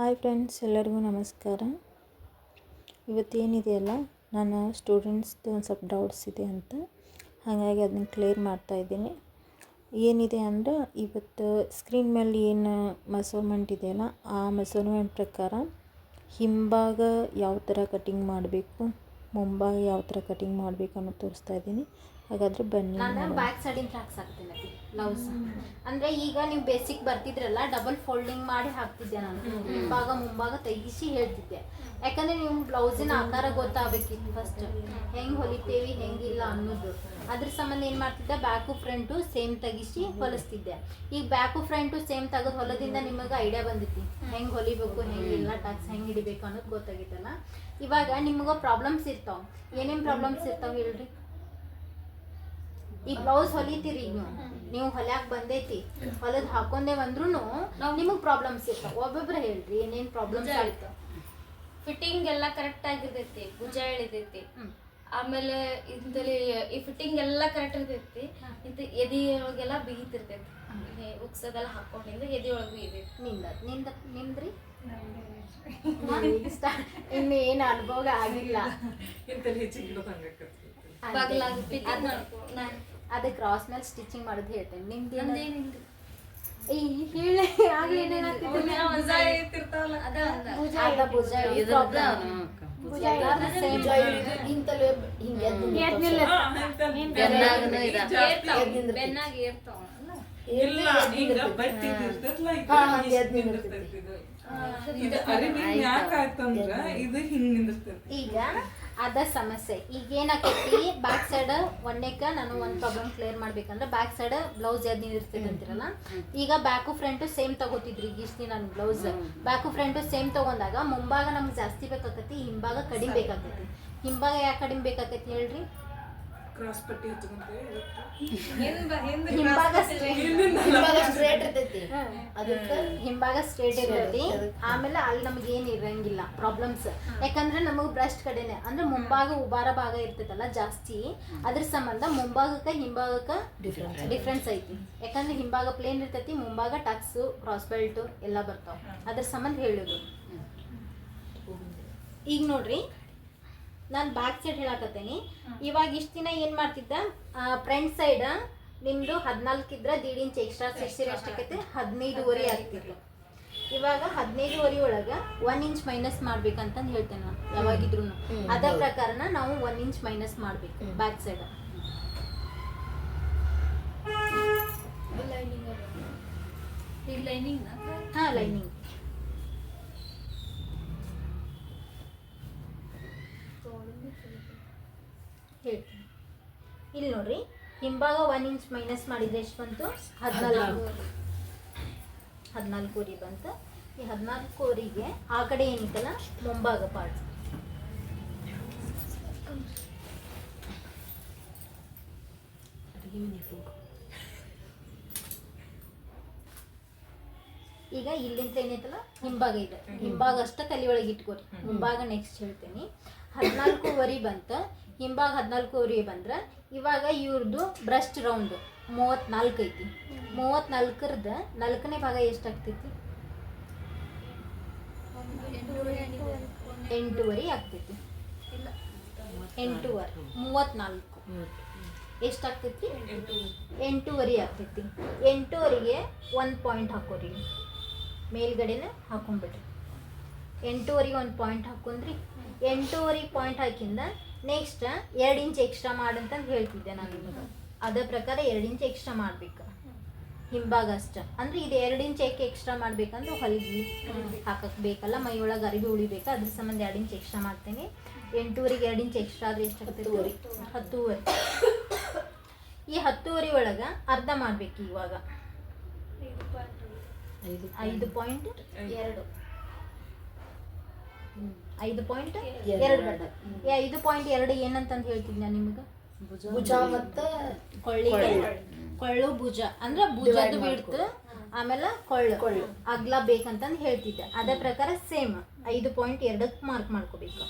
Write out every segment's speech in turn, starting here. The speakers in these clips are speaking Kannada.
ಹಾಯ್ ಫ್ರೆಂಡ್ಸ್, ಎಲ್ಲರಿಗೂ ನಮಸ್ಕಾರ. ಇವತ್ತೇನಿದೆಯಲ್ಲ ನಾನು ಸ್ಟೂಡೆಂಟ್ಸ್ದು ಒಂದು ಸ್ವಲ್ಪ ಡೌಟ್ಸ್ ಇದೆ ಅಂತ. ಹಾಗಾಗಿ ಅದನ್ನ ಕ್ಲಿಯರ್ ಮಾಡ್ತಾ ಇದ್ದೀನಿ. ಏನಿದೆ ಅಂದರೆ, ಇವತ್ತು ಸ್ಕ್ರೀನ್ ಮೇಲೆ ಏನು ಮೆಸರ್ಮೆಂಟ್ ಇದೆಯಲ್ಲ ಆ ಮೆಸರ್ಮೆಂಟ್ ಪ್ರಕಾರ ಹಿಂಭಾಗ ಯಾವ ಥರ ಕಟಿಂಗ್ ಮಾಡಬೇಕು, ಮುಂಭಾಗ ಯಾವ ಥರ ಕಟಿಂಗ್ ಮಾಡಬೇಕು ಅನ್ನೋದು ತೋರಿಸ್ತಾ ಇದ್ದೀನಿ. ಹಾಗಾದರೆ ಬನ್ನಿ ನಾನು ಬ್ಯಾಕ್ ಸೈಡಿಂದ ಫ್ರಾಕ್ಸ್ ಹಾಕ್ತೀನಿ ಬ್ಲೌಸ್ ಅಂದ್ರೆ ಈಗ ನೀವು ಬೇಸಿಕ್ ಬರ್ತಿದ್ರಲ್ಲ ಡಬಲ್ ಫೋಲ್ಡಿಂಗ್ ಮಾಡಿ ಹಾಕ್ತಿದ್ದೆ ನಾನು. ಮುಂಭಾಗ ಮುಂಭಾಗ ತೆಗಿಸಿ ಹೇಳ್ತಿದ್ದೆ. ಯಾಕಂದ್ರೆ ನೀವು ಬ್ಲೌಸಿನ ಆಕಾರ ಗೊತ್ತಾಗಬೇಕಿತ್ತು ಫಸ್ಟ್ ಹೆಂಗ್ ಹೊಲಿತೇವಿ ಹೆಂಗಿಲ್ಲ ಅನ್ನೋದು. ಅದ್ರ ಸಂಬಂಧ ಏನ್ ಮಾಡ್ತಿದ್ದೆ ಬ್ಯಾಕು ಫ್ರಂಟು ಸೇಮ್ ತೆಗಿಸಿ ಹೊಲಿಸ್ತಿದ್ದೆ. ಈಗ ಬ್ಯಾಕು ಫ್ರಂಟು ಸೇಮ್ ತೆಗೆದು ಹೊಲದಿಂದ ನಿಮಗೆ ಐಡಿಯಾ ಬಂದಿತ್ತು ಹೆಂಗ್ ಹೊಲಿಬೇಕು ಹೆಂಗೆ ಇಲ್ಲ ಟಾಕ್ಸ್ ಹೆಂಗ್ ಹಿಡಿಬೇಕು ಅನ್ನೋದು ಗೊತ್ತಾಗಿತ್ತಲ್ಲ. ಇವಾಗ ನಿಮಗೆ ಪ್ರಾಬ್ಲಮ್ಸ್ ಇರ್ತಾವ. ಏನೇನ್ ಪ್ರಾಬ್ಲಮ್ಸ್ ಇರ್ತಾವ ಹೇಳ್ರಿ? ಈ ಬ್ಲೌಸ್ ಹೊಲಿತೀರಿ ಈಗ ನೀವು. ನೀವು ಹೊಲ್ಯಾಕ್ ಬಂದೈತಿ. ಹೊಲದ್ ಹಾಕೊಂಡೆ ಬಂದ್ರು ನಿಮಗ್ ಪ್ರಾಬ್ಲಮ್ಸ್ ಇರ್ತಾವ. ಒಬ್ಬೊಬ್ರು ಹೇಳ್ರಿ ಏನೇನ್ ಪ್ರಾಬ್ಲಮ್ಸ್ ಆಯ್ತು ಫಿಟ್ಟಿಂಗ್ ಎಲ್ಲ ಕರೆಕ್ಟ್ ಆಗಿರ್ತೈತಿ ಭುಜ ಎಳಿತೈತಿ ಆಮೇಲೆ ಇದ್ರಲ್ಲಿ ಈ ಫಿಟ್ಟಿಂಗ್ ಎಲ್ಲ ಕರೆಕ್ಟ್ ಇರ್ತೈತಿ ಇಂತ ಎದಿ ಒಳಗೆಲ್ಲ ಬಿಗಿತಿರ್ತೈತಿ. ಉಕ್ಸದೆಲ್ಲ ಹಾಕೊಂಡಿಂದ ಎದಿ ಒಳಗೆ ಬಿಗಿತೈತಿ. ನಿಂದ ನಿಂದ ನಿಮ್ದ್ರಿ? ಇನ್ನು ಏನು ಅನುಭವ ಆಗಿಲ್ಲ. ಬಗ್ಲಾಗ ಫಿಟ್ಟಿಂಗ್ ಅದ ಕ್ರಾಸ್ ಮೇಲೆ ಸ್ಟಿಚಿಂಗ್ ಮಾಡೋದು ಹೇಳ್ತೇನೆ ನಿಮ್ದು ಈಗ ಅದ ಸಮಸ್ಯೆ. ಈಗ ಏನಾಕೈತಿ ಬ್ಯಾಕ್ ಸೈಡ್ ಒಂದೇಕ ನಾನು ಒಂದು ಪ್ರಾಬ್ಲಮ್ ಕ್ಲಿಯರ್ ಮಾಡ್ಬೇಕಂದ್ರೆ ಬ್ಯಾಕ್ ಸೈಡ್ ಬ್ಲೌಸ್ ಇರ್ತೈತೆ ಅಂತಿರಲ್ಲ ಈಗ ಬ್ಯಾಕು ಫ್ರಂಟು ಸೇಮ್ ತಗೋತಿದ್ರಿ ಈಗ ಇಷ್ಟು ನಾನು ಬ್ಲೌಸ್ ಬ್ಯಾಕು ಫ್ರಂಟು ಸೇಮ್ ತಗೊಂಡಾಗ ಮುಂಭಾಗ ನಮ್ಗೆ ಜಾಸ್ತಿ ಬೇಕಾಕತಿ ಹಿಂಭಾಗ ಕಡಿಮೆ ಬೇಕಾಕತಿ ಹಿಂಭಾಗ ಯಾಕೆ ಕಡಿಮೆ ಬೇಕಾಕತಿ ಹೇಳ್ರಿ? ಕ್ರಾಸ್ ಪಟ್ಟಿ ಹಿಂಭಾಗ ಸ್ಟ್ರೇಟ್ ಹಿಂಭಾಗ straight- ಹಿಂಭಾಗ ಸ್ಟ್ರೇಟ್ ಇರ್ತೈತಿ ಆಮೇಲೆ ಅಲ್ಲಿ ನಮ್ಗೆ ಏನ್ ಇರಂಗಿಲ್ಲ ಪ್ರಾಬ್ಲಮ್ಸ್ ಯಾಕಂದ್ರೆ ನಮಗ್ ಬ್ರೆಸ್ಟ್ ಕಡೆನೆ ಅಂದ್ರೆ ಮುಂಭಾಗ ಉಬಾರ ಭಾಗ ಇರ್ತೈತಲ್ಲ ಜಾಸ್ತಿ ಅದ್ರ ಸಂಬಂಧ ಮುಂಭಾಗಕ್ಕ ಹಿಂಭಾಗಕ್ಕ ಡಿಫ್ರೆನ್ಸ್ ಐತಿ. ಯಾಕಂದ್ರೆ ಹಿಂಭಾಗ ಪ್ಲೇನ್ ಇರ್ತೈತಿ ಮುಂಭಾಗ ಟಕ್ಸ್ ಕ್ರಾಸ್ ಬೆಲ್ಟ್ ಎಲ್ಲ ಬರ್ತಾವ. ಅದ್ರ ಸಂಬಂಧ ಹೇಳುದು. ಈಗ ನೋಡ್ರಿ ನಾನು ಬ್ಯಾಕ್ ಸೈಡ್ ಹೇಳಕತ್ತೇನಿ. ಇವಾಗ ಇಷ್ಟ ದಿನ ಏನ್ ಮಾಡ್ತಿದ್ದ? ಫ್ರಂಟ್ ಸೈಡ್ ನಿಮ್ದು ಹದಿನಾಲ್ಕು ಇದ್ರ ದೀಡ್ ಇಂಚ್ ಎಕ್ಸ್ಟ್ರಾ ಸಿಕ್ಸ್ಟಿ ಎಷ್ಟಾಕೈತೆ ಹದಿನೈದುವರೆ ಆಗ್ತಿತ್ತು. ಇವಾಗ ಹದಿನೈದುವರೆ ಒಳಗ ಒನ್ ಇಂಚ್ ಮೈನಸ್ ಮಾಡ್ಬೇಕಂತಂದು ಹೇಳ್ತೇನೆ ನಾನು ಯಾವಾಗಿದ್ರು ಅದರ ಪ್ರಕಾರನ ನಾವು ಒನ್ ಇಂಚ್ ಮೈನಸ್ ಮಾಡ್ಬೇಕು ಬ್ಯಾಕ್ ಸೈಡ್ ಲೈನಿಂಗ್ ಹಾ ಲೈನಿಂಗ್ ಹೇಳ್ತೀನಿ ಇಲ್ಲಿ ನೋಡ್ರಿ. ಹಿಂಭಾಗ ಒನ್ ಇಂಚ್ ಮೈನಸ್ ಮಾಡಿದ್ರೆ ಎಷ್ಟು ಬಂತು? ಹದಿನಾಲ್ಕು. ಹದಿನಾಲ್ಕೂವರೆ ಬಂತು. ಈ ಹದಿನಾಲ್ಕೂವರೆಗೆ ಆ ಕಡೆ ಏನಿತ್ತಲ್ಲ? ಮುಂಭಾಗ ಪಾರ್ಟ್ ಈಗ ಇಲ್ಲಿಂದ ಏನೈತಲ್ಲ ಹಿಂಭಾಗ ಇದೆ. ಹಿಂಭಾಗ ಅಷ್ಟ ತಲೆ ಒಳಗೆ ಇಟ್ಕೋರಿ. ಮುಂಭಾಗ ನೆಕ್ಸ್ಟ್ ಹೇಳ್ತೀನಿ. ಹದಿನಾಲ್ಕೂವರೆ ಬಂತು, ಹಿಂಭಾಗ ಹದಿನಾಲ್ಕೂವರೆ ಬಂದ್ರೆ, ಇವಾಗ ಇವ್ರದ್ದು ಬ್ರಸ್ಟ್ ರೌಂಡ್ ಮೂವತ್ತ್ನಾಲ್ಕು ಐತಿ. ಮೂವತ್ತ್ನಾಲ್ಕರದ ನಾಲ್ಕನೇ ಭಾಗ ಎಷ್ಟಾಗ್ತೈತಿ? ಎಂಟೂವರೆ ಆಗ್ತೈತಿ. ಎಂಟೂವರೆ ಮೂವತ್ತ್ನಾಲ್ಕು ಎಷ್ಟಾಗ್ತೈತಿ? ಎಂಟೂವರೆ ಆಗ್ತೈತಿ. ಎಂಟೂವರೆಗೆ ಒಂದು ಪಾಯಿಂಟ್ ಹಾಕೋರಿ. ಮೇಲ್ಗಡೆನೆ ಹಾಕೊಂಡ್ಬಿಡ್ರಿ ಎಂಟೂವರೆಗೆ ಒಂದು ಪಾಯಿಂಟ್ ಹಾಕೊಂಡ್ರಿ. ಎಂಟೂವರೆ ಪಾಯಿಂಟ್ ಹಾಕಿಂದ ನೆಕ್ಸ್ಟ್ ಎರಡು ಇಂಚ್ ಎಕ್ಸ್ಟ್ರಾ ಮಾಡಂತಂದು ಹೇಳ್ತಿದ್ದೆ ನಾನು ನಿಮಗೆ ಅದೇ ಪ್ರಕಾರ ಎರಡು ಇಂಚ್ ಎಕ್ಸ್ಟ್ರಾ ಮಾಡ್ಬೇಕು. ಹಿಂಭಾಗ ಅಷ್ಟ. ಅಂದ್ರೆ ಇದು ಎರಡು ಇಂಚ್ ಏಕೆ ಎಕ್ಸ್ಟ್ರಾ ಮಾಡ್ಬೇಕಂದ್ರೆ ಹೊಲಿಗೆ ಹಾಕಕ್ ಬೇಕಲ್ಲ ಮೈ ಒಳಗೆ ಅರಿವಿ ಉಳಿಬೇಕು ಅದ್ರ ಸಂಬಂಧ ಎರಡು ಇಂಚ್ ಎಕ್ಸ್ಟ್ರಾ ಮಾಡ್ತೇನೆ. ಎಂಟೂವರೆಗೆ ಎರಡು ಇಂಚ್ ಎಕ್ಸ್ಟ್ರಾ ಆದ್ರೆ ಎಷ್ಟು ಹತ್ತೂವರೆ. ಈ ಹತ್ತುವರೆ ಒಳಗ ಅರ್ಧ ಮಾಡ್ಬೇಕು ಇವಾಗ. ಐದು ಪಾಯಿಂಟ್ ಎರಡು. ಐದು ಪಾಯಿಂಟ್ ಎರಡು. ಗಡ್ಡ ಐದು ಪಾಯಿಂಟ್ ಎರಡು ಏನಂತಂದು ಹೇಳ್ತಿದ್ದೆ ನಿಮ್ಗೆ? ಭುಜ ಮತ್ತು ಕೊಳ್ಳಿ. ಕೊಳ್ಳು. ಭುಜ. ಅಂದ್ರೆ ಭುಜದ್ದು ಬಿಡ್ತು ಆಮೇಲೆ ಕೊಳ್ಳು. ಕೊಳ್ಳು. ಅಗ್ಲ ಬೇಕಂತಂದು ಹೇಳ್ತಿದ್ದೆ. ಅದೇ ಪ್ರಕಾರ ಸೇಮ್ ಐದು ಪಾಯಿಂಟ್ ಎರಡಕ್ಕೆ ಮಾರ್ಕ್ ಮಾಡ್ಕೋಬೇಕು.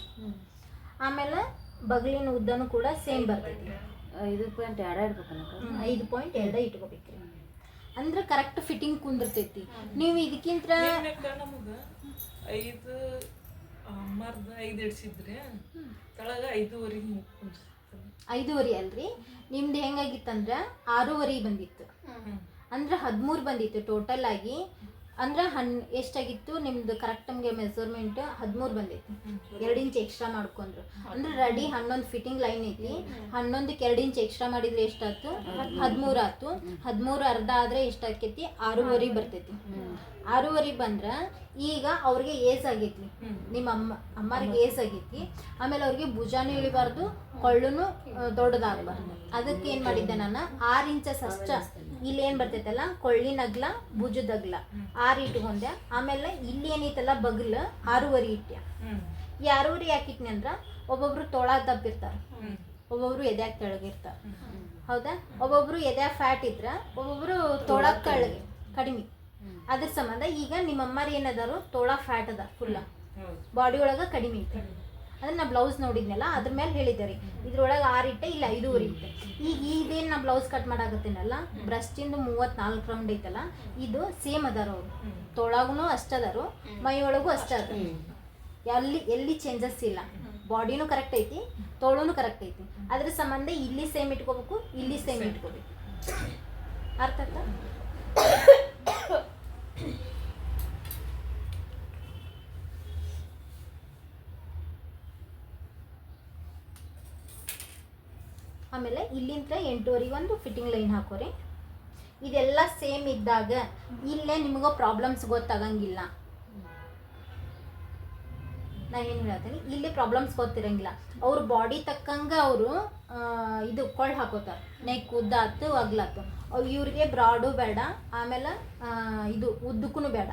ಆಮೇಲೆ ಬಗಲಿನ ಉದ್ದನೂ ಕೂಡ ಸೇಮ್ ಬರ್ತೈತಿ. ಐದು ಪಾಯಿಂಟ್ ಎರಡು ಇಡ್ಬೇಕಲ್ಲ ಐದು ಪಾಯಿಂಟ್ ಎರಡ ಇಟ್ಕೋಬೇಕ್ರಿ. ಅಂದ್ರೆ ಕರೆಕ್ಟ್ ಫಿಟ್ಟಿಂಗ್ ಕುಂದಿರ್ತೈತಿ. ನೀವು ಇದಕ್ಕಿಂತ ನಮಗ ಐದು ಅಮ್ಮರ್ದ ಐದು ಇಡ್ಸಿದ್ರೆ. ತಳಗ ಐದೂವರೆ ಐದೂವರೆ ಅಲ್ರಿ? ನಿಮ್ದು ಹೆಂಗಾಗಿತ್ತಂದ್ರೆ ಆರೂವರೆ ಬಂದಿತ್ತು. ಅಂದ್ರೆ ಹದಿಮೂರು ಬಂದಿತ್ತು ಟೋಟಲ್ ಆಗಿ. ಅಂದ್ರೆ ಹನ್ ಎಷ್ಟಾಗಿತ್ತು? ನಿಮ್ದು ಕರೆಕ್ಟ್ ನಮಗೆ ಮೆಸರ್ಮೆಂಟ್ ಹದಿಮೂರು ಬಂದೈತಿ. ಎರಡು ಇಂಚ್ ಎಕ್ಸ್ಟ್ರಾ ಮಾಡ್ಕೊಂಡ್ರು. ಅಂದ್ರೆ ರೆಡಿ ಹನ್ನೊಂದು ಫಿಟ್ಟಿಂಗ್ ಲೈನ್ ಐತಿ. ಹನ್ನೊಂದಕ್ಕೆ ಎರಡು ಇಂಚ್ ಎಕ್ಸ್ಟ್ರಾ ಮಾಡಿದ್ರೆ ಎಷ್ಟಾಯ್ತು? ಹದಿಮೂರು ಆಯ್ತು. ಹದಿಮೂರು ಅರ್ಧ ಆದ್ರೆ ಎಷ್ಟಾಕೈತಿ ಆರೂವರೆ ಬರ್ತೈತಿ. ಆರೂವರೆ ಬಂದ್ರೆ ಈಗ ಅವ್ರಿಗೆ ಏಸ್ ಆಗೈತಿ. ನಿಮ್ಮ ಅಮ್ಮ, ಅಮ್ಮರಿಗೆ ಏಸ್ ಆಗೈತಿ. ಆಮೇಲೆ ಅವ್ರಿಗೆ ಭುಜಾನು ಇಳಿಬಾರ್ದು, ಕೊಳ್ಳುನು ದೊಡ್ಡದಾಗಬಾರ್ದು. ಅದಕ್ಕೆ ಏನು ಮಾಡಿದ್ದೆ ನಾನು? ಆರು ಇಂಚಸ್ ಅಷ್ಟ ಇಲ್ಲಿ ಏನ್ ಬರ್ತೈತಲ್ಲ? ಕೊಳ್ಳಿ ನಗ್ಲ ಭುಜದ ಅಗ್ಲ ಆರು ಇಟ್ಕೊಂಡೆ ಆಮೇಲೆ ಇಲ್ಲಿ ಏನೈತಲ್ಲ ಬಗ್ಲ? ಆರೂವರೆ ಇಟ್ಟ ಈ ಆರೂವರೆ ಯಾಕಿಟ್ನಿ ಅಂದ್ರ ಒಬ್ಬೊಬ್ರು ತೊಳ ದಬ್ಬಿರ್ತಾರ. ಒಬ್ಬೊಬ್ರು ಎದ್ಯಾಗ ತೆಳಗಿರ್ತಾರ. ಹೌದಾ? ಒಬ್ಬೊಬ್ರು ಎದ್ಯಾಗ ಫ್ಯಾಟ್ ಇದ್ರ ಒಬ್ಬೊಬ್ರು ತೋಳ ತೆಳಗೆ ಕಡಿಮೆ. ಅದ್ರ ಸಂಬಂಧ ಈಗ ನಿಮ್ಮ ಅಮ್ಮರ್ ಏನದಾರು ತೊಳ ಫ್ಯಾಟ್ ಅದ ಫುಲ್ಲ ಬಾಡಿ ಒಳಗ ಕಡಿಮೆ ಐತೆ. ಅದನ್ನ ಬ್ಲೌಸ್ ನೋಡಿದ್ನಲ್ಲ, ಅದ್ರ ಮೇಲೆ ಹೇಳಿದ್ದೆ ರೀ. ಇದ್ರೊಳಗೆ ಆರು ಇಲ್ಲ ಐದೂವರೆ ಇಟ್ಟೆ. ಈಗ ಇದೇನು ನಾ ಬ್ಲೌಸ್ ಕಟ್ ಮಾಡಾಕತ್ತೀನಲ್ಲ, ಬ್ರಷ್ಟಿಂದ ಮೂವತ್ನಾಲ್ಕು ರೌಂಡ್ ಐತಲ್ಲ, ಇದು ಸೇಮ್ ಅದಾರ ಅವರು. ತೊಳಗೂ ಅಷ್ಟದಾರು ಮೈ ಒಳಗೂ ಅಷ್ಟ ಅದ ಎಲ್ಲಿ ಎಲ್ಲಿ ಚೇಂಜಸ್ ಇಲ್ಲ. ಬಾಡಿನೂ ಕರೆಕ್ಟ್ ಐತಿ, ತೋಳುನು ಕರೆಕ್ಟ್ ಐತಿ. ಅದ್ರ ಸಂಬಂಧ ಇಲ್ಲಿ ಸೇಮ್ ಇಟ್ಕೋಬೇಕು, ಇಲ್ಲಿ ಸೇಮ್ ಇಟ್ಕೋಬೇಕು. ಅರ್ಥ ಆಯ್ತಾ? ಆಮೇಲೆ ಇಲ್ಲಿಂದ ಎಂಟೂವರೆಗೆ ಒಂದು ಫಿಟ್ಟಿಂಗ್ ಲೈನ್ ಹಾಕೋರಿ. ಇದೆಲ್ಲ ಸೇಮ್ ಇದ್ದಾಗ ಇಲ್ಲೇ ನಿಮಗೂ ಪ್ರಾಬ್ಲಮ್ಸ್ ಗೊತ್ತಾಗಂಗಿಲ್ಲ. ನಾ ಏನು ಹೇಳ್ತೀನಿ? ಇಲ್ಲಿ ಪ್ರಾಬ್ಲಮ್ಸ್ ಗೊತ್ತಿರಂಗಿಲ್ಲ. ಅವ್ರ ಬಾಡಿ ತಕ್ಕಂಗೆ ಅವರು ಇದು ಕೊಳ್ಳ್ ಹಾಕೋತಾರೆ. ನೆಕ್ ಉದ್ದ ಆತು ಅಗ್ಲಾತು ಅವ್ರು ಇವ್ರಿಗೆ ಬ್ರಾಡು ಬೇಡ ಆಮೇಲೆ ಇದು ಉದ್ದಕ್ಕೂ ಬೇಡ.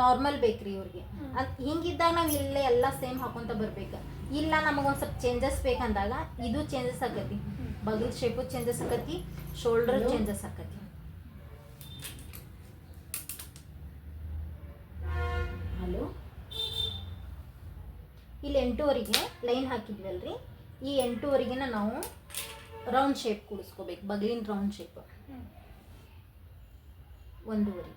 ನಾರ್ಮಲ್ ಬೇಕ್ರಿ ಇವ್ರಿಗೆ. ಅದು ಹಿಂಗಿದ್ದಾಗ ನಾವು ಇಲ್ಲೇ ಎಲ್ಲ ಸೇಮ್ ಹಾಕೊಂತ ಬರ್ಬೇಕು. ಇಲ್ಲ ನಮಗೊಂದು ಸ್ವಲ್ಪ ಚೇಂಜಸ್ ಬೇಕಂದಾಗ ಇದು ಚೇಂಜಸ್ ಆಕತಿ. ಬಗಲ್ ಶೇಪು ಚೇಂಜಸ್ ಆಕತಿ ಶೋಲ್ಡರ್ ಚೇಂಜಸ್ ಆಕತಿ ಹಲೋ ಇಲ್ಲಿ ಎಂಟೂವರೆಗೆ ಲೈನ್ ಹಾಕಿದ್ವಲ್ರಿ ಈ ಎಂಟೂವರೆಗೆನ ನಾವು ರೌಂಡ್ ಶೇಪ್ ಕೂಡಿಸ್ಕೋಬೇಕು ಬಗಲಿನ ರೌಂಡ್ ಶೇಪ್ ಒಂದೂವರೆ.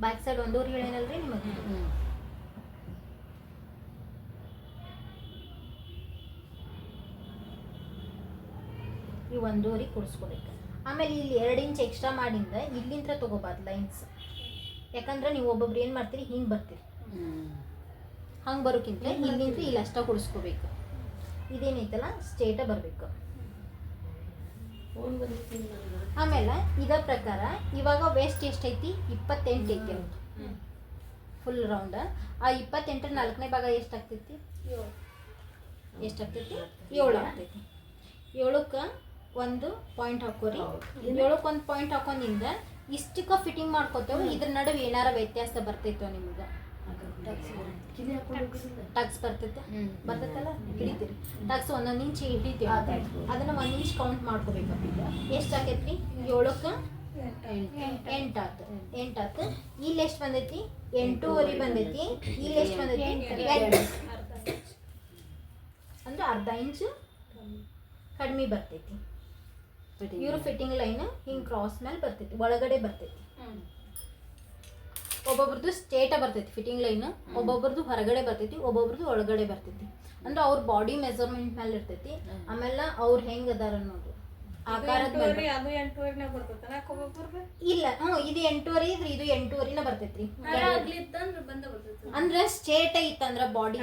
ಬ್ಯಾಕ್ ಸೈಡ್ ಒಂದೂವರೆ ಹೇಳೇನಲ್ರಿ ನಿಮಗೆ? ಈ ಒಂದೂವರೆ ಕೂಡಿಸ್ಕೋಬೇಕು ಆಮೇಲೆ ಇಲ್ಲಿ ಎರಡು ಇಂಚ್ ಎಕ್ಸ್ಟ್ರಾ ಮಾಡಿಂದ ಇಲ್ಲಿಂದ ತೊಗೋಬಾರ್ದು ಲೈನ್ಸ್ ಯಾಕಂದ್ರೆ ನೀವು ಒಬ್ಬೊಬ್ರು ಏನು ಮಾಡ್ತೀರಿ ಹಿಂಗೆ ಬರ್ತೀರಿ. ಹಂಗೆ ಬರೋಕ್ಕಿಂತ ಇಲ್ಲಿಂದ ಇಲ್ಲಿ ಅಷ್ಟ ಕೊಡಿಸ್ಕೋಬೇಕು. ಇದೇನೈತಲ್ಲ ಸ್ಟೇಟ ಬರಬೇಕು. ಆಮೇಲೆ ಇದ ಪ್ರಕಾರ ಇವಾಗ ವೇಸ್ಟ್ ಎಷ್ಟೈತಿ? ಇಪ್ಪತ್ತೆಂಟು ಐತಿ ಫುಲ್ ರೌಂಡ್ ಆ ಇಪ್ಪತ್ತೆಂಟರ ನಾಲ್ಕನೇ ಭಾಗ ಎಷ್ಟಾಗ್ತೈತಿ ಎಷ್ಟಾಗ್ತೈತಿ ಏಳು ಆಗ್ತೈತಿ. ಏಳಕ್ಕೆ ಒಂದು ಪಾಯಿಂಟ್ ಹಾಕೋರಿ. ಏಳಕ್ಕೆ ಒಂದು ಪಾಯಿಂಟ್ ಹಾಕೊಂಡಿಂದ ಇಷ್ಟಕ್ಕ ಫಿಟ್ಟಿಂಗ್ ಮಾಡ್ಕೋತೇವೆ ಇದ್ರ ನಡುವೆ ಏನಾರ ವ್ಯತ್ಯಾಸ ಬರ್ತೈತೋ ನಿಮ್ಗೆ. ಟಕ್ಸ್ ಬರ್ತೈತೆ. ಬರ್ತೈತಲ್ಲ? ಹಿಡಿತೀರಿ. ಟಕ್ಸ್ ಒಂದೊಂದು ಇಂಚ್ ಹಿಡಿತೀವಿ ಅದನ್ನ ಒಂದು ಇಂಚ್ ಕೌಂಟ್ ಮಾಡ್ಕೋಬೇಕು ಎಷ್ಟು ಆಕೈತ್ರಿ? ಏಳಕ್ಕೆ ಎಂಟು. ಎಂಟಾತು ಎಂಟು ಆತು. ಇಲ್ಲಿ ಎಷ್ಟು ಬಂದೈತಿ? ಎಂಟೂವರೆ ಬಂದೈತಿ. ಇಲ್ಲಿ ಎಷ್ಟು ಬಂದೈತಿ? ಅಂದ್ರೆ ಅರ್ಧ ಇಂಚು ಕಡಿಮೆ ಬರ್ತೈತಿ. ಇವ್ರ ಫಿಟ್ಟಿಂಗ್ ಲೈನ್ ಹಿಂಗೆ ಕ್ರಾಸ್ ಮೇಲೆ ಬರ್ತೈತಿ ಒಳಗಡೆ ಬರ್ತೈತಿ. ಒಬ್ಬೊಬ್ರದ್ದು ಸ್ಟೇಟ ಬರ್ತೈತಿ ಫಿಟ್ಟಿಂಗ್ ಲೈನ್ ಒಬ್ಬೊಬ್ರದ್ದು ಹೊರಗಡೆ ಬರ್ತೈತಿ ಒಬ್ಬೊಬ್ರದ್ದು ಒಳಗಡೆ ಬರ್ತೈತಿ. ಅಂದ್ರೆ ಅವ್ರ ಬಾಡಿ ಮೆಜರ್ಮೆಂಟ್ ಮೇಲೆ ಇರ್ತೈತಿ ಆಮೇಲೆ ಅವ್ರು ಹೆಂಗ್ ಅದಾರ ಅನ್ನೋದು. ಇಲ್ಲ ಹ್ಞೂ ಇದು ಎಂಟೂವರೆ ಇದ್ರೆ ಇದು ಎಂಟೂವರೆನ ಬರ್ತೈತ್ರಿ. ಬರ್ತೈತೆ. ಅಂದ್ರೆ ಸ್ಟೇಟ್ ಐತಂದ್ರ ಬಾಡಿ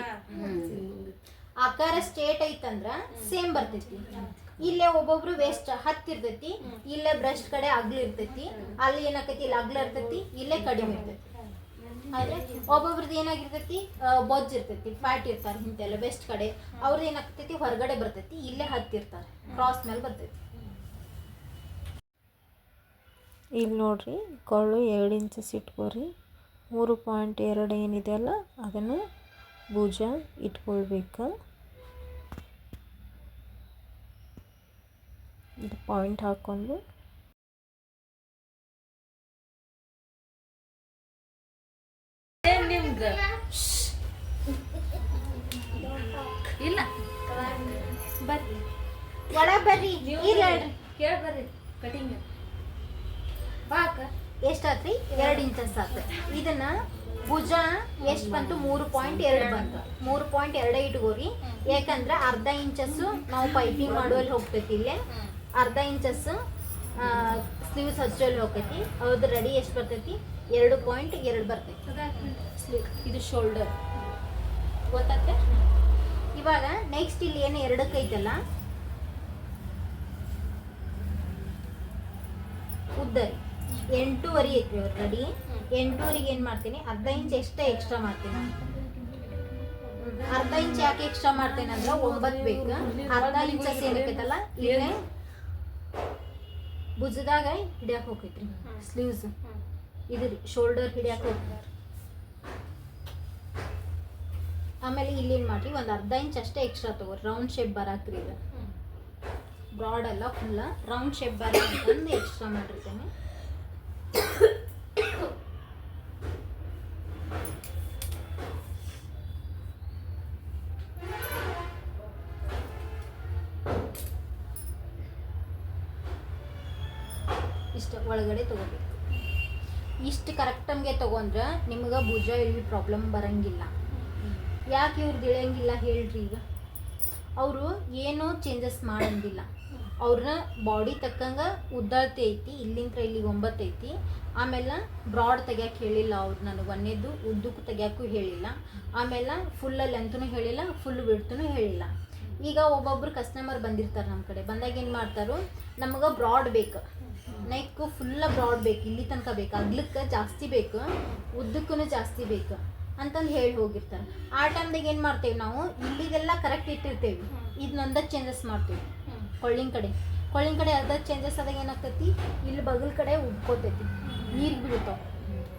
ಆಕಾರ ಸ್ಟೇಟ್ ಐತಂದ್ರ ಸೇಮ್ ಬರ್ತೈತಿ. ಇಲ್ಲೇ ಒಬ್ಬೊಬ್ರು ವೇಸ್ಟ್ ಹತ್ತಿರ್ತೈತಿ ಇಲ್ಲೇ ಬ್ರೆಸ್ಟ್ ಕಡೆ ಅಗ್ಲಿ ಇರ್ತೈತಿ, ಅಲ್ಲಿ ಏನಾಕೈತಿ ಇಲ್ಲಿ ಅಗ್ಲ ಇರ್ತೈತಿ, ಇಲ್ಲೇ ಕಡಿಮೆ ಇರ್ತೈತಿ. ಆದ್ರೆ ಒಬ್ಬೊಬ್ರದ್ದು ಏನಾಗಿರ್ತೈತಿ ಬೊಜ್ಜ ಇರ್ತೈತಿ ಫ್ಯಾಟ್ ಇರ್ತಾರೆ ಹಿಂತೆಲ್ಲ ವೆಸ್ಟ್ ಕಡೆ ಅವ್ರದ್ದು ಏನಾಗ್ತೈತಿ, ಹೊರಗಡೆ ಬರ್ತೈತಿ, ಇಲ್ಲೇ ಹತ್ತಿರ್ತಾರೆ ಕ್ರಾಸ್ ಮೇಲೆ ಬರ್ತೈತಿ. ಇಲ್ಲಿ ನೋಡ್ರಿ, ಕೊಳ್ಳು ಎರಡು ಇಂಚಸ್ ಇಟ್ಕೋರಿ, ಮೂರು ಪಾಯಿಂಟ್ ಎರಡು ಏನಿದೆಯಲ್ಲ ಅದನ್ನು ಭುಜ ಇಟ್ಕೊಳ್ಬೇಕು. ಇದು ಪಾಯಿಂಟ್ ಹಾಕ್ಕೊಂಡು ನಿಮ್ದು? ಇಲ್ಲ. ಬರ್ರಿ. ಒಳ ಬರ್ರಿ. ಕೇಳಿ ಬರ್ರಿ. ಕಟಿಂಗ್. ಬಾಕ ಎಷ್ಟಾತ್ರಿ? ಎರಡು ಇಂಚಸ್ ಆತ ಇದನ್ನ ಭುಜ ಎಷ್ಟು ಬಂತು? ಮೂರು ಪಾಯಿಂಟ್ ಎರಡು ಬಂತು. ಮೂರು ಪಾಯಿಂಟ್ ಎರಡೇ ಇಟ್ಕೋರಿ. ಯಾಕಂದ್ರೆ ಅರ್ಧ ಇಂಚಸ್ಸು ನಾವು ಪೈಪಿಂಗ್ ಮಾಡುವಲ್ಲಿ ಹೋಗ್ತೈತಿ ಇಲ್ಲೇ ಅರ್ಧ ಇಂಚಸ್ ಸ್ಲೀವ್ಸ್ ಹಚ್ಚಲ್ಲಿ ಹೋಗ್ತೈತಿ. ಅವ್ರದ್ದು ರೆಡಿ ಎಷ್ಟು ಬರ್ತೈತಿ? ಎರಡು ಪಾಯಿಂಟ್ ಎರಡು ಬರ್ತೈತಿ. ಸ್ಲೀವ್ ಇದು ಶೋಲ್ಡರ್ ಗೊತ್ತಾಗ್ತೆ? ಇವಾಗ ನೆಕ್ಸ್ಟ್ ಇಲ್ಲಿ ಏನು ಎರಡಕ್ಕೆ ಐತಲ್ಲ ಉದ್ದ ಎಂಟೂವರೆ ಐತ್ರಿ ಅವ್ರ ರೆಡಿ ಎಂಟೂವರೆಗೆ ಏನು ಮಾಡ್ತೀನಿ? ಅರ್ಧ ಇಂಚ್ ಎಷ್ಟೇ ಎಕ್ಸ್ಟ್ರಾ ಮಾಡ್ತೀನಿ. ಅರ್ಧ ಇಂಚ್ ಯಾಕೆ ಎಕ್ಸ್ಟ್ರಾ ಮಾಡ್ತೇನೆ ಅಂದ್ರೆ ಒಂಬತ್ತು ಬೇಕು. ಅರ್ಧ ಇಂಚಸ್ ಏನಕ್ಕೈತಲ್ಲ ಇಲ್ಲೇ ಭುಜದಾಗ ಹಿಡಿಯಾಕ ಹೋಗೈತ್ರಿ ಸ್ಲೀವ್ಸ್ ಇದು ರೀ ಶೋಲ್ಡರ್ ಹಿಡಿಯಕ್ಕೆ ಹೋಗ್ತಾರೆ ಆಮೇಲೆ ಇಲ್ಲಿ ಏನು ಮಾಡ್ರಿ ಒಂದು ಅರ್ಧ ಇಂಚ್ ಅಷ್ಟೇ ಎಕ್ಸ್ಟ್ರಾ ತಗೋರಿ ರೌಂಡ್ ಶೇಪ್ ಬರಾಕ್ರಿ ಇದು. ಬ್ರಾಡ್ ಅಲ್ಲ ಫುಲ್ಲ ರೌಂಡ್ ಶೇಪ್ ಬರ ಅಂತಂದು ಎಕ್ಸ್ಟ್ರಾ ಮಾಡಿರ್ತೇನೆ. ತಗೊಂಡ್ರೆ ನಿಮ್ಗೆ ಭುಜ ಇಲ್ಲಿ ಪ್ರಾಬ್ಲಮ್ ಬರಂಗಿಲ್ಲ. ಯಾಕೆ ಇವ್ರದ್ದು ಇಳಿಯಂಗಿಲ್ಲ ಹೇಳ್ರಿ ಈಗ? ಅವರು ಏನೂ ಚೇಂಜಸ್ ಮಾಡಂಗಿಲ್ಲ. ಅವ್ರನ್ನ ಬಾಡಿ ತಕ್ಕಂಗ ಉದ್ದಾಳ್ತಿ ಐತಿ ಇಲ್ಲಿಂದ ಇಲ್ಲಿಗೆ ಒಂಬತ್ತೈತಿ ಆಮೇಲೆ ಬ್ರಾಡ್ ತೆಗ್ಯಾಕೆ ಹೇಳಿಲ್ಲ ಅವ್ರು ನನಗೆ ಒಂದೇದು ಉದ್ದಕ್ಕೂ ತೆಗ್ಯಾಕು ಹೇಳಿಲ್ಲ. ಆಮೇಲೆ ಫುಲ್ಲ ಲೆಂತೂ ಹೇಳಿಲ್ಲ ಫುಲ್ ಬಿಡ್ತೂ ಹೇಳಿಲ್ಲ. ಈಗ ಒಬ್ಬೊಬ್ರು ಕಸ್ಟಮರ್ ಬಂದಿರ್ತಾರೆ ನಮ್ಮ ಕಡೆ. ಬಂದಾಗ ಏನು ಮಾಡ್ತಾರೋ? ನಮಗೆ ಬ್ರಾಡ್ ಬೇಕು. ನೆಕ್ ಫುಲ್ಲ ಬ್ರಾಡ್ ಬೇಕು ಇಲ್ಲಿ ತನಕ ಬೇಕು. ಅಗ್ಲಕ್ಕೆ ಜಾಸ್ತಿ ಬೇಕು ಉದ್ದಕ್ಕೂ ಜಾಸ್ತಿ ಬೇಕು ಅಂತಂದು ಹೇಳಿ ಹೋಗಿರ್ತಾರೆ. ಆ ಟೈಮ್ದಾಗ ಏನು ಮಾಡ್ತೇವೆ ನಾವು? ಇಲ್ಲಿದೆಲ್ಲ ಕರೆಕ್ಟ್ ಇಟ್ಟಿರ್ತೇವೆ. ಇದನ್ನೊಂದ ಚೇಂಜಸ್ ಮಾಡ್ತೀವಿ. ಕೊಳ್ಳಿನ ಕಡೆ. ಕೊಳ್ಳಿನ ಕಡೆ ಅರ್ಧ ಚೇಂಜಸ್ ಆದಾಗ ಏನಾಗ್ತೈತಿ? ಇಲ್ಲಿ ಬಗಲ್ ಕಡೆ ಉಬ್ಕೋತೈತಿ. ನೀರು ಬೀಳ್ತಾವೆ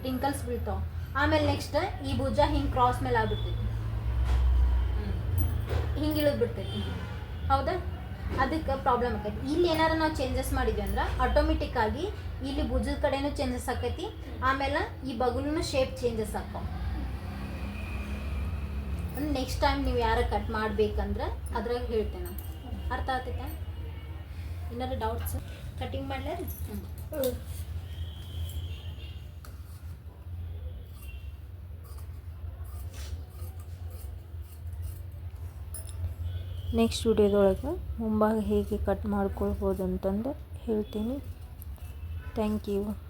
ಟಿಂಕಲ್ಸ್ ಬೀಳ್ತಾವೆ. ಆಮೇಲೆ ನೆಕ್ಸ್ಟ್ ಈ ಭುಜ ಹಿಂಗೆ ಕ್ರಾಸ್ ಮೇಲೆ ಆಗ್ಬಿಡ್ತೈತಿ. ಹಿಂಗೆ ಇಳಿದ್ಬಿಡ್ತೈತಿ. ಹೌದಾ? ಅದಕ್ಕೆ ಪ್ರಾಬ್ಲಮ್ ಆಕೈತಿ. ಇಲ್ಲಿ ಏನಾರ ನಾವು ಚೇಂಜಸ್ ಮಾಡಿದ್ವಿ ಅಂದ್ರೆ ಆಟೋಮೆಟಿಕ್ ಆಗಿ ಇಲ್ಲಿ ಭುಜದ ಕಡೆನೂ ಚೇಂಜಸ್ ಆಕೈತಿ. ಆಮೇಲೆ ಈ ಬಗಲೂ ಶೇಪ್ ಚೇಂಜಸ್ ಆಕಾವ ನೆಕ್ಸ್ಟ್ ಟೈಮ್ ನೀವು ಯಾರ ಕಟ್ ಮಾಡ್ಬೇಕಂದ್ರೆ ಅದ್ರಾಗ ಹೇಳ್ತೇನೆ ಅರ್ಥ ಆಗ್ತೈತೆ? ಏನಾರ ಡೌಟ್ಸ್ ಕಟಿಂಗ್ ಮಾಡ್ಲಾರ? ನೆಕ್ಸ್ಟ್ ವಿಡಿಯೋದೊಳಗೆ ಮುಂಭಾಗ ಹೇಗೆ ಕಟ್ ಮಾಡ್ಕೊಳ್ಬೋದು ಅಂತಂದು ಹೇಳ್ತೀನಿ. Thank you.